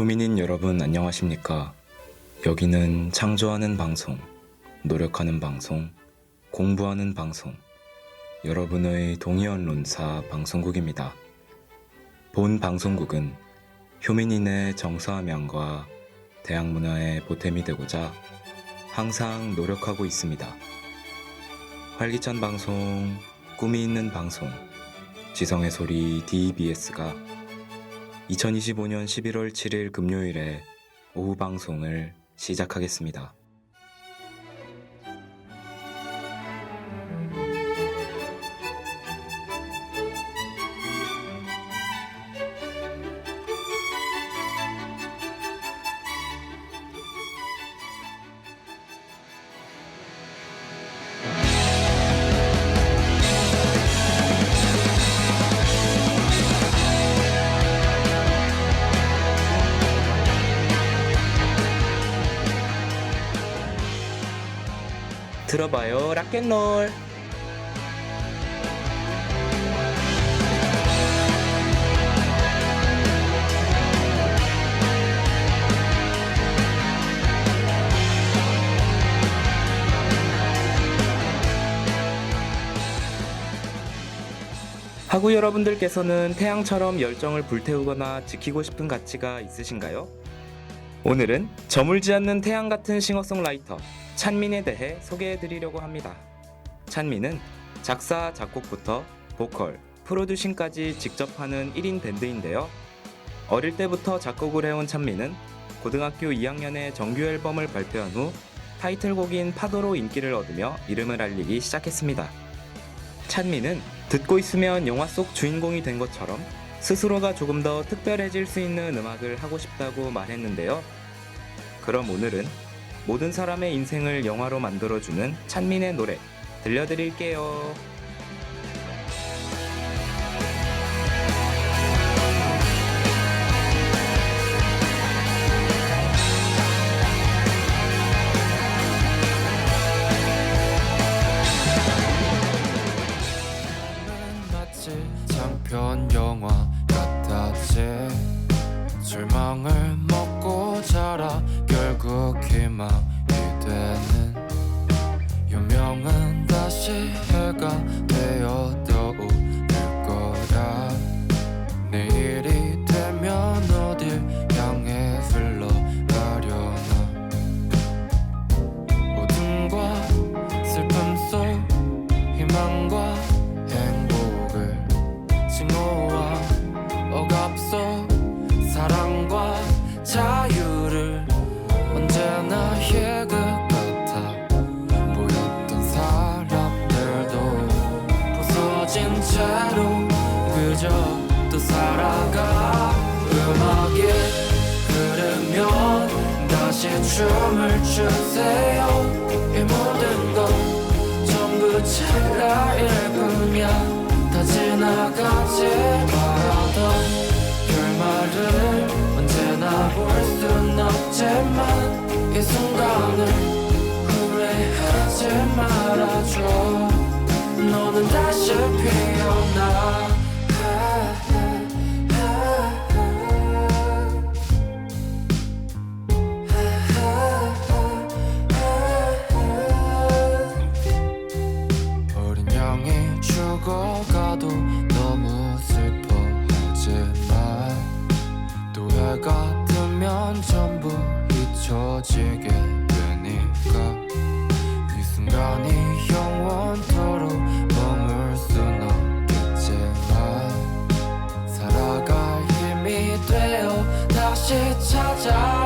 효민인 여러분 안녕하십니까? 여기는 창조하는 방송, 노력하는 방송, 공부하는 방송, 여러분의 동의언론사 방송국입니다. 본 방송국은 효민인의 정서함양과 대학 문화의 보탬이 되고자 항상 노력하고 있습니다. 활기찬 방송, 꿈이 있는 방송, 지성의 소리 DBS가 2025년 11월 7일 금요일에 오후 방송을 시작하겠습니다. 들어봐요 락앤롤 하구 여러분들께서는 태양처럼 열정을 불태우거나 지키고 싶은 가치가 있으신가요? 오늘은 저물지 않는 태양 같은 싱어송라이터 찬민에 대해 소개해 드리려고 합니다. 찬민은 작사, 작곡부터 보컬, 프로듀싱까지 직접 하는 1인 밴드인데요. 어릴 때부터 작곡을 해온 찬민은 고등학교 2학년에 정규 앨범을 발표한 후 타이틀곡인 파도로 인기를 얻으며 이름을 알리기 시작했습니다. 찬민은 듣고 있으면 영화 속 주인공이 된 것처럼 스스로가 조금 더 특별해질 수 있는 음악을 하고 싶다고 말했는데요. 그럼 오늘은 모든 사람의 인생을 영화로 만들어주는 찬민의 노래 들려드릴게요. 춤을 추세요. 이 모든 건 전부 찰나일 뿐이야 다 지나가지 말아도 결말을 언제나 볼 순 없지만 이 순간을 후회하지 말아줘. 너는 다시 피어나 찾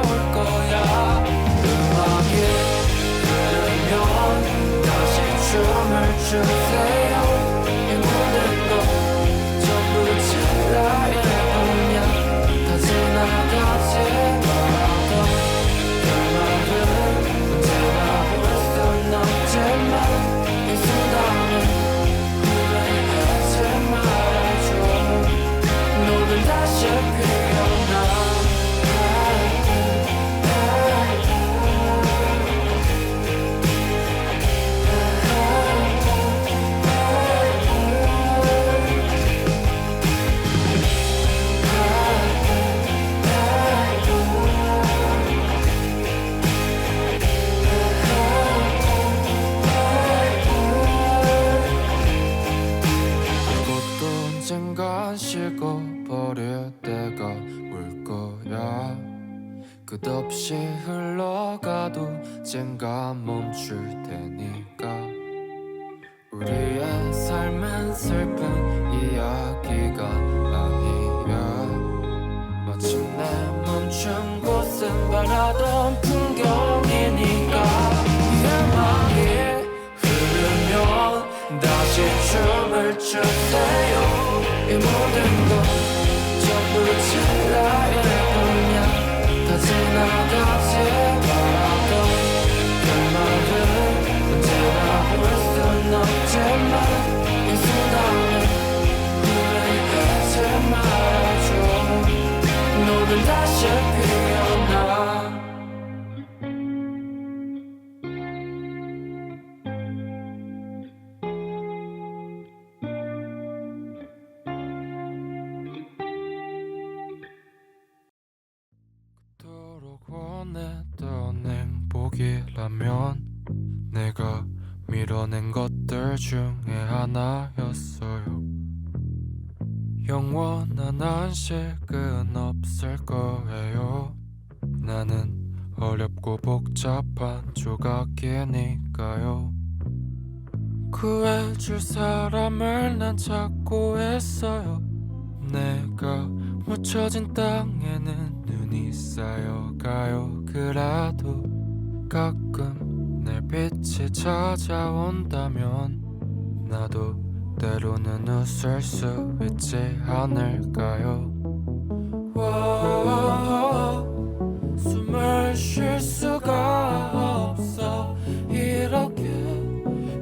식은 없을 거예요. 나는 어렵고 복잡한 조각이니까요. 구해줄 사람을 난 찾고 있어요. 내가 묻혀진 땅에는 눈이 쌓여가요. 그래도 가끔 내 빛이 찾아온다면 나도 때로는 웃을 수 있지 않을까요? 와, 숨을 쉴 수가 없어. 이렇게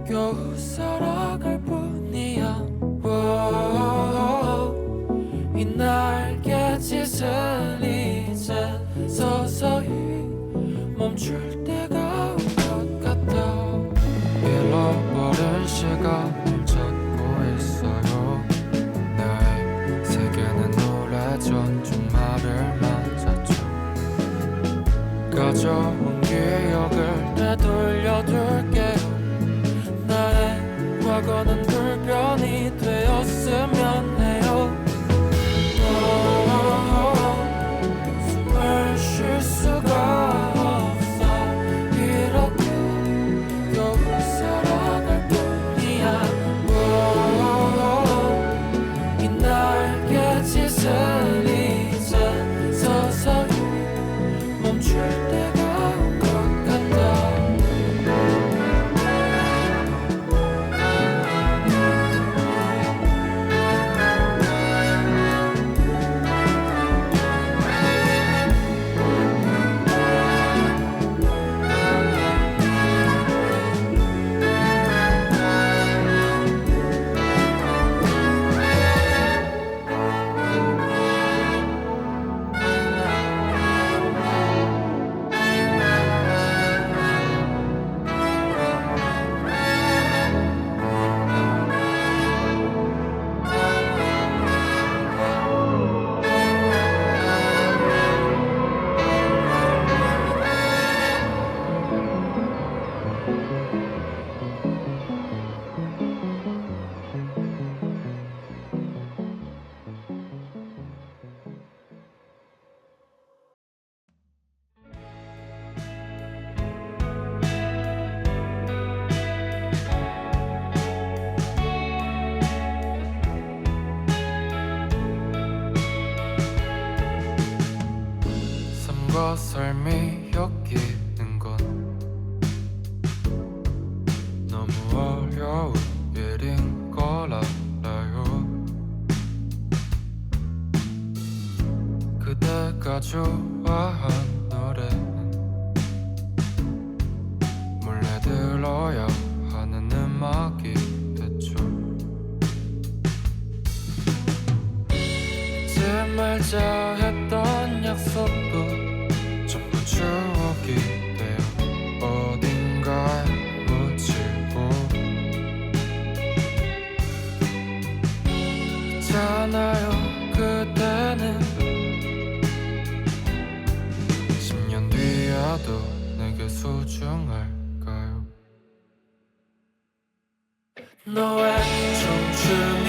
겨우 살아갈 뿐이야. 와, 이 날개짓을 이제 서서히 멈출 가져온 기억을 되돌려둘게요 나의 과거는 불변이 되었으면 삶과 삶이 엮이는 건 너무 어려운 일인 걸 알아요. 그대가 좋아한 너의 청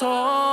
이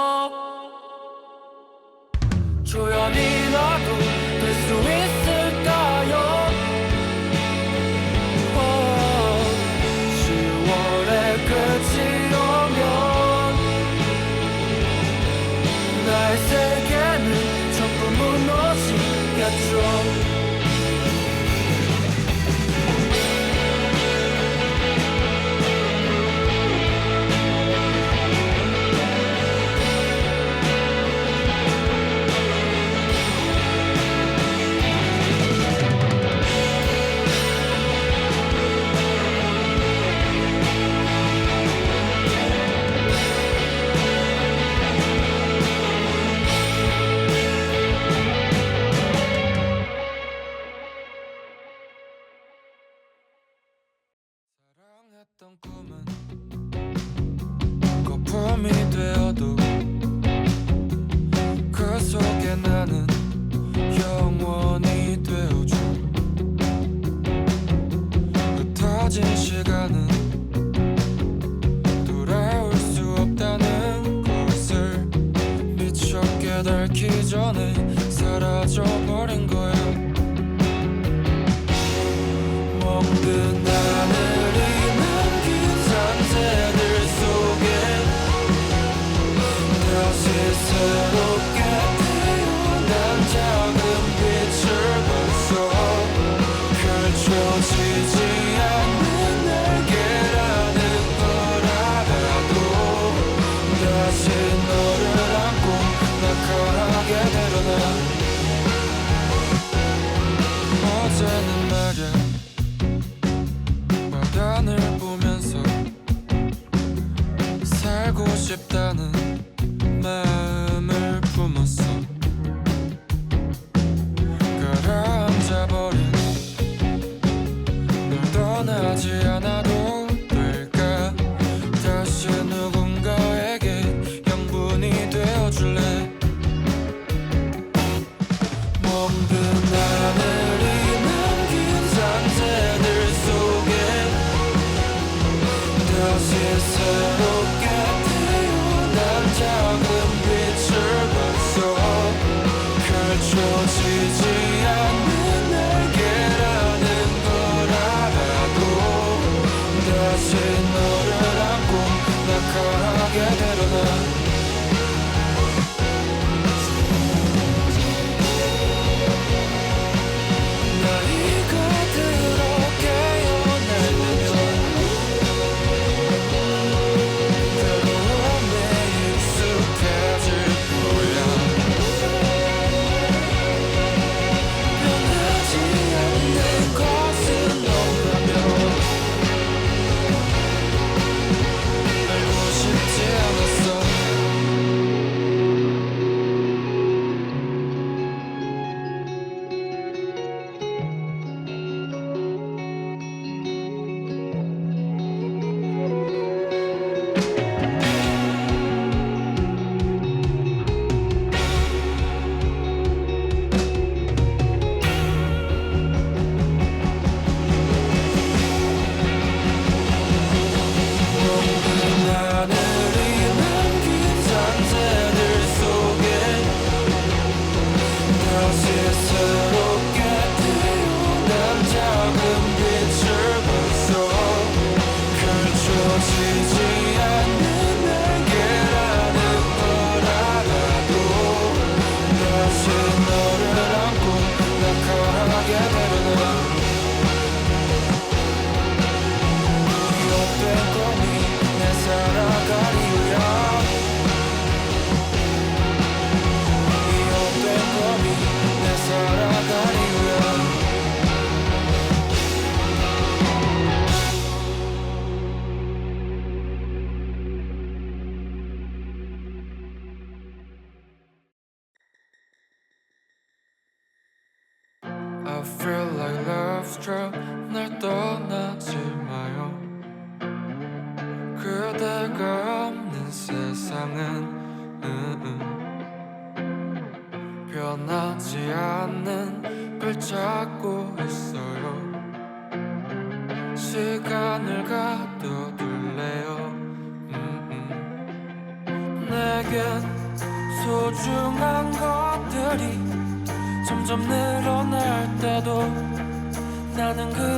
나는 그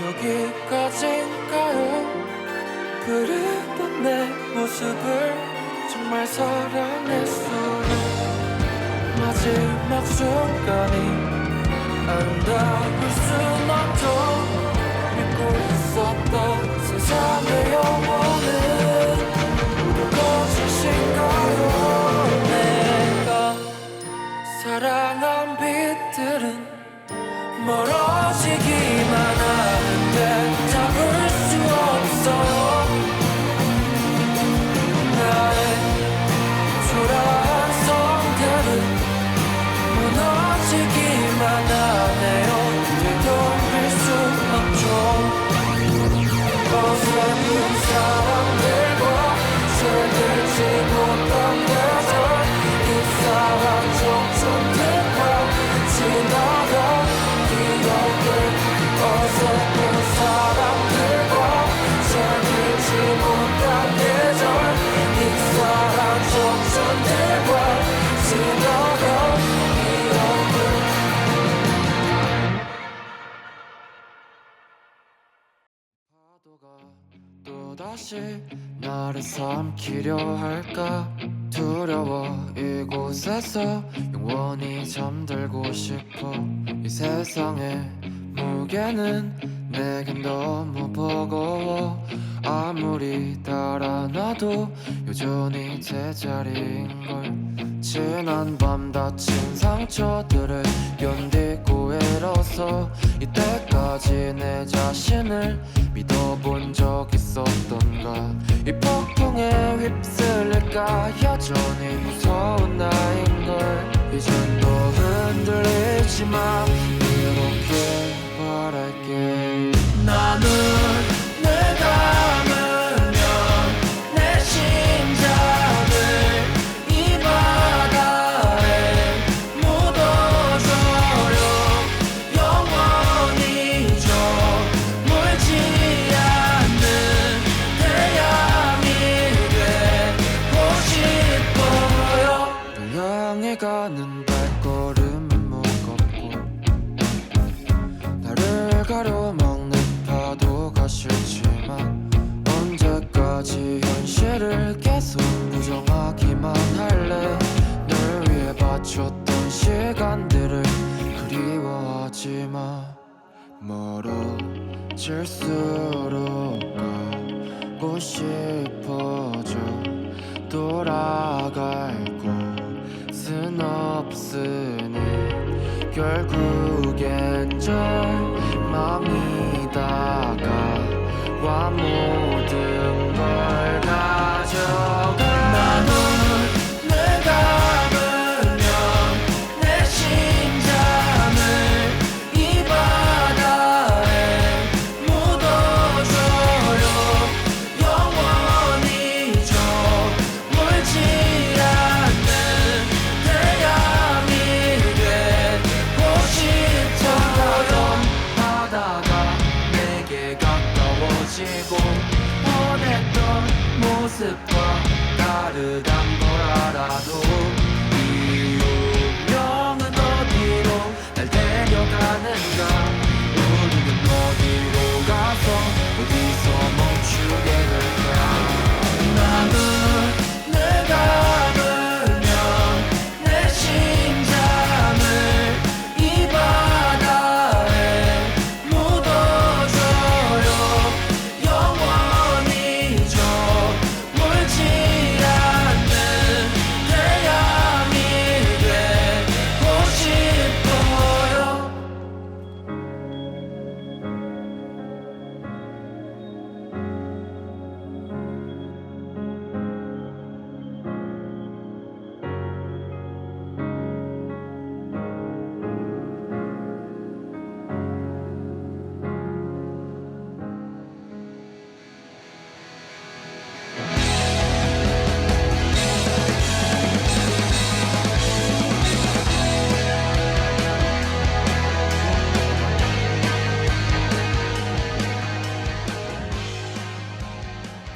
여기까지인가요? 그리던 내 모습을 정말 사랑했어요 마지막 순간이 아름다울 순 없죠 믿고 있었던 세상의 영혼은 모두 거짓인가요 내가 사랑한 빛들은 멀어지기만 하는데 잡을 수 없어요 나를 삼키려 할까? 두려워. 이곳에서 영원히 잠들고 싶어. 이 세상의 무게는 내겐 너무 버거워. 아무리 달아나도 여전히 제자리인걸. 지난 밤 다친 상처들을 견디 후회로서 이때까지 내 자신을 믿어본 적 있었던가? 이 폭풍에 휩쓸릴까? 여전히 무서운 나인걸. 이젠 더 흔들리지 마. 이렇게 바랄게. 나는 멀어질수록 가고 싶어져. 돌아갈 곳은 없으니 결국엔 절망이다가 와 모든 모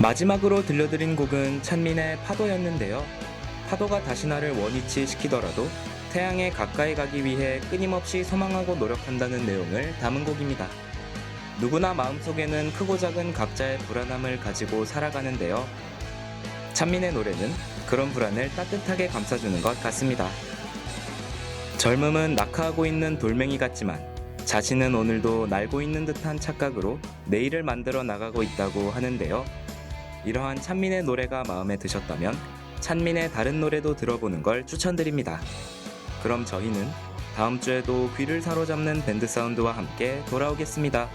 마지막으로 들려드린 곡은 찬민의 파도였는데요. 파도가 다시 나를 원위치 시키더라도 태양에 가까이 가기 위해 끊임없이 소망하고 노력한다는 내용을 담은 곡입니다. 누구나 마음속에는 크고 작은 각자의 불안함을 가지고 살아가는데요. 찬민의 노래는 그런 불안을 따뜻하게 감싸주는 것 같습니다. 젊음은 낙하하고 있는 돌멩이 같지만 자신은 오늘도 날고 있는 듯한 착각으로 내일을 만들어 나가고 있다고 하는데요. 이러한 찬민의 노래가 마음에 드셨다면 찬민의 다른 노래도 들어보는 걸 추천드립니다. 그럼 저희는 다음 주에도 귀를 사로잡는 밴드 사운드와 함께 돌아오겠습니다.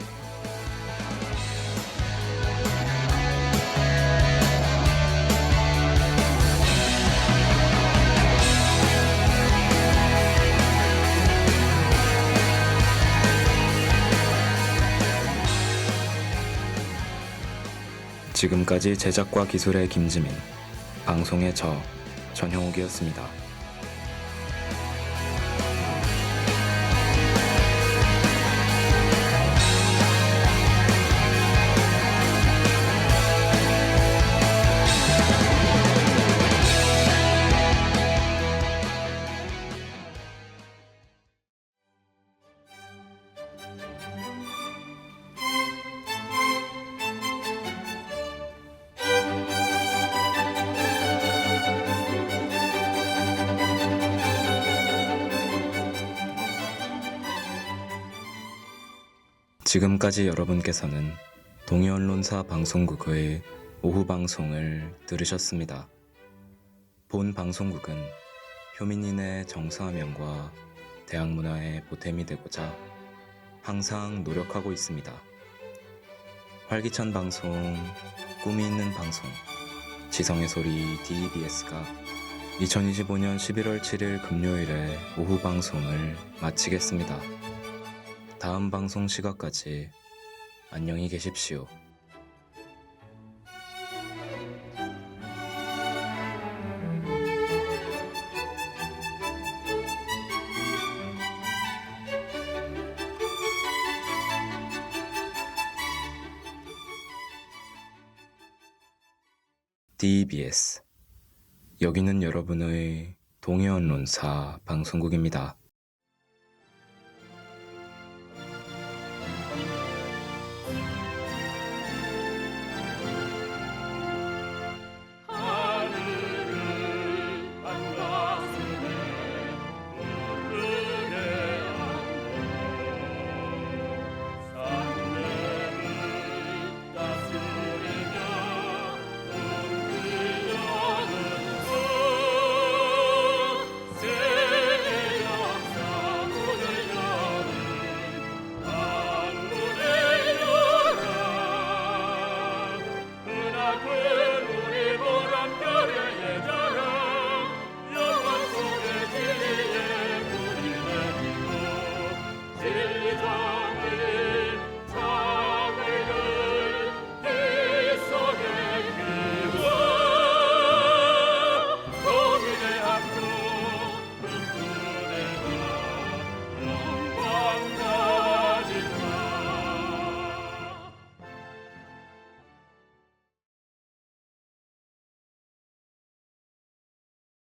지금까지 제작과 기술의 김지민, 방송의 저 전형욱이었습니다. 지금까지 여러분께서는 동해언론사 방송국의 오후 방송을 들으셨습니다. 본 방송국은 효민인의 정서화면과 대학 문화의 보탬이 되고자 항상 노력하고 있습니다. 활기찬 방송, 꿈이 있는 방송, 지성의 소리 DEBS가 2025년 11월 7일 금요일에 오후 방송을 마치겠습니다. 다음 방송 시각까지 안녕히 계십시오. DBS 여기는 여러분의 동해언론사 방송국입니다.